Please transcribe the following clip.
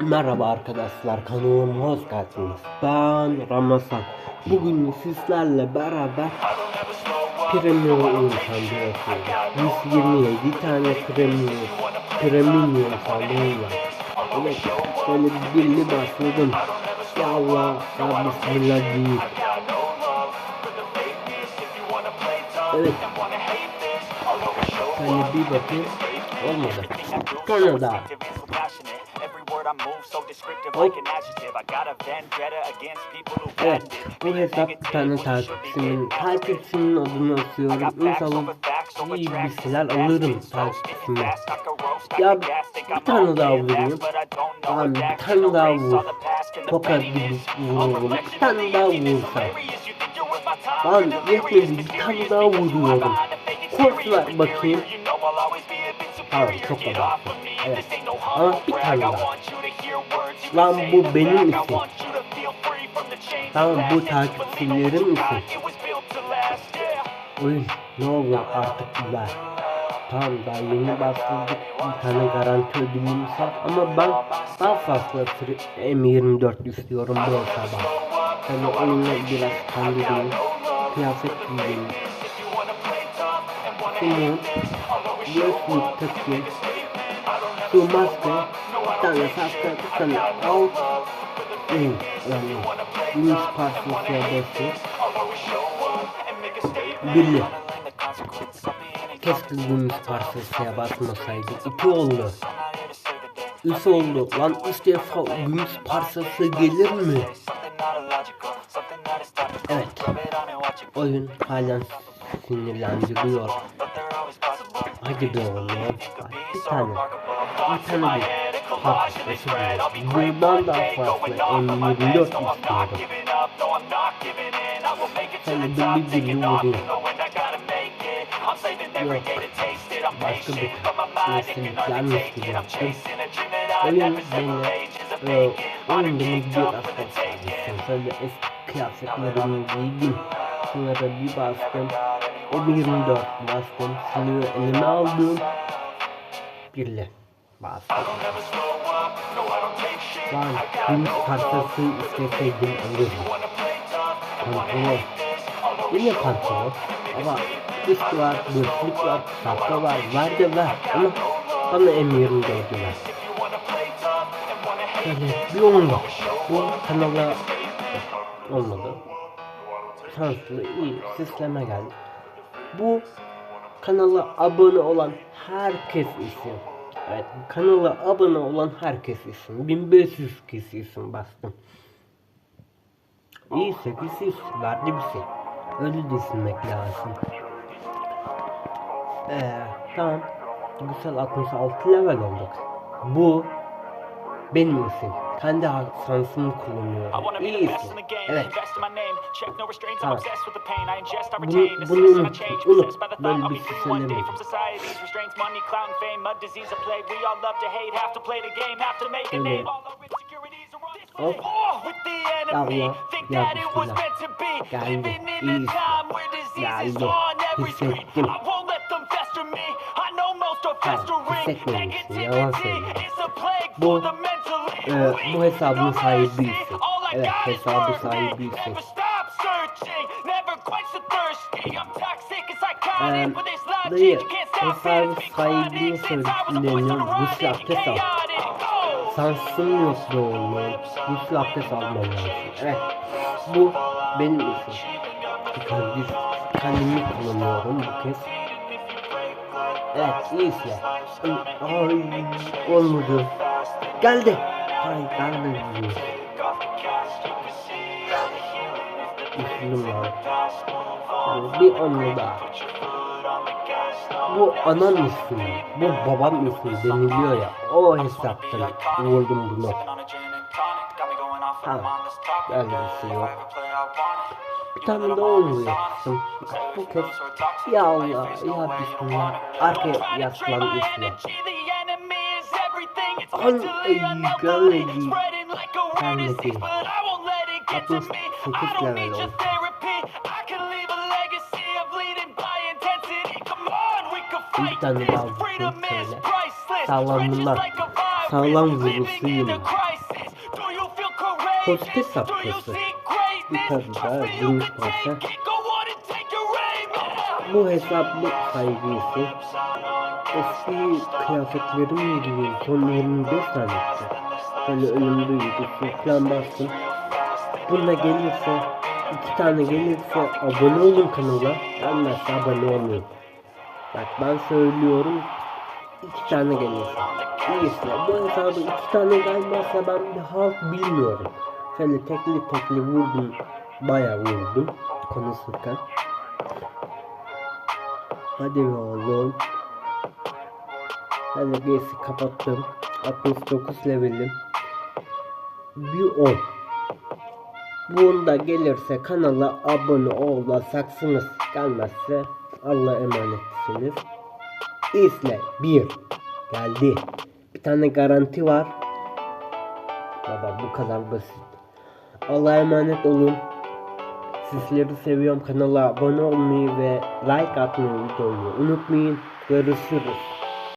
Merhaba arkadaşlar kanalıma hoş geldiniz. Ben Ramazan. Bugün sizlerle beraber premium insan yapıyoruz. 127 tane premium premium sandığı var. Evet böyle bir birli başladım. Ya Allah ya Bismillah deyip. Evet. Şöyle bir bakayım. Olmadı. Sonra da. Hop. Evet, bu hesap bir tane takipçimin, takipçimin adını atıyorum. İnşallah iyi bir şeyler alırım takipçime. Ya bir tane daha vurayım. Tamam bir tane daha vur. Tokat gibi vururum. Bir tane daha vursam. Lan yetmedi bir tane daha vuruyorum. Ver bakayım. Tamam çok abarttım. Evet. Ama bir tane daha. Lan bu benim için. Tamam bu takipçilerim için. Uy ne olur artık ver. Tamam daha yeni başladık bir tane garanti ödülümüz var ama ben daha fazla free- M24 istiyorum bu hesaba. Hani onunla biraz kandırayım. Kıyafet giyeyim. Şunu gözlük takayım. Şu maske tane şapka bir tane al. Hmm, yani gümüş parçası yabası. Birli. Keşke gümüş parçasıya basmasaydı. İki oldu. Üç oldu. Lan üç defa gümüş parçası gelir mi? Evet. Oyun halen sinirlendiriyor. Hadi be oğlum. Bir tane. Bir tane bir var. Bundan daha fazla M24 istiyorum. De bir bir bir vurayım. Yok. Başka bir kesinliklermiş gibi yaptım. Oyun beni e, oyun beni bir arkadaşlar. Şöyle eski kıyafetlerimi giydim. Sonra bir bastım. O 24 bastım. Silahı elime aldım. Birle bastım. Lan gümüş parçası isteseydim alırdım. Pantolon. Yine pantolon. Ama üst var, dörtlük var, şapka var, var da var. Ama bana M24 ver. Şöyle bir oldu. Bu kanala olmadı. Şanslı, iyi, süsleme geldi. Bu kanala abone olan herkes için. Evet, kanala abone olan herkes için. 1500 kişi için bastım. İyi 800 verdi bir şey. Öyle düşünmek lazım. Ee, tamam. Güzel 66 level olduk. Bu benim için. Kendi şansımı kullanıyorum. İyisin. Evet. Tamam. Bunu, bunu unut. Unut. Böyle bir şey söylemeyin. Şöyle. Hop. Ya Allah. Ya Bismillah. Geldi. İyisin. Geldi. Hissettim. Tamam. Hissetmemişsin. Yalan söylüyorum. Bu e, bu hesabın sahibisin. Evet hesabı sahibisin. Ee, dayı hesabı sahibini söyleniyorum. Güçlü abdest al. Sansın yok da olmuyor. Güçlü abdest almam lazım. Evet. Bu benim için. Kendi, kendimi kullanıyorum bu kez. Evet iyisi. Ay olmadı. Geldi. Ay geldi. Üzüldüm lan. Yani bir anlı daha. Bu anam ismi, bu babam ismi deniliyor ya. O hesaptan vurdum bunu. Tamam. Öyle bir şey yok. Bir tane daha olacaksın. Bu kez ya Allah ya Bismillah. Arkaya yaslan ismi. Gelmedi. 68 level oldu. Bir tane daha vurdum şöyle. Sağlamından. sağlam vurusuyum. Pozitif sapkası. Bir tadı da gümüş parça. Bu hesaplık saygısı. Eski kıyafetlerim gibi son 24 tane işte. Böyle ölüm duygusu falan bastım. Bunda gelirse iki tane gelirse abone olun kanala. Gelmezse abone olmayın. Bak ben söylüyorum iki tane gelirse. İyisi bu hesabı iki tane gelmezse ben bir halt bilmiyorum. Şöyle tekli tekli vurdum. Bayağı vurdum konuşurken. Hadi be oğlum. Ben de gerisi kapattım. 69 levelim. Bir 10. Bunda gelirse kanala abone olacaksınız. Gelmezse Allah emanetsiniz. İzle. 1. Geldi. Bir tane garanti var. Baba bu kadar basit. Allah'a emanet olun. Sizleri seviyorum. Kanala abone olmayı ve like atmayı videoyu unutmayın. Görüşürüz.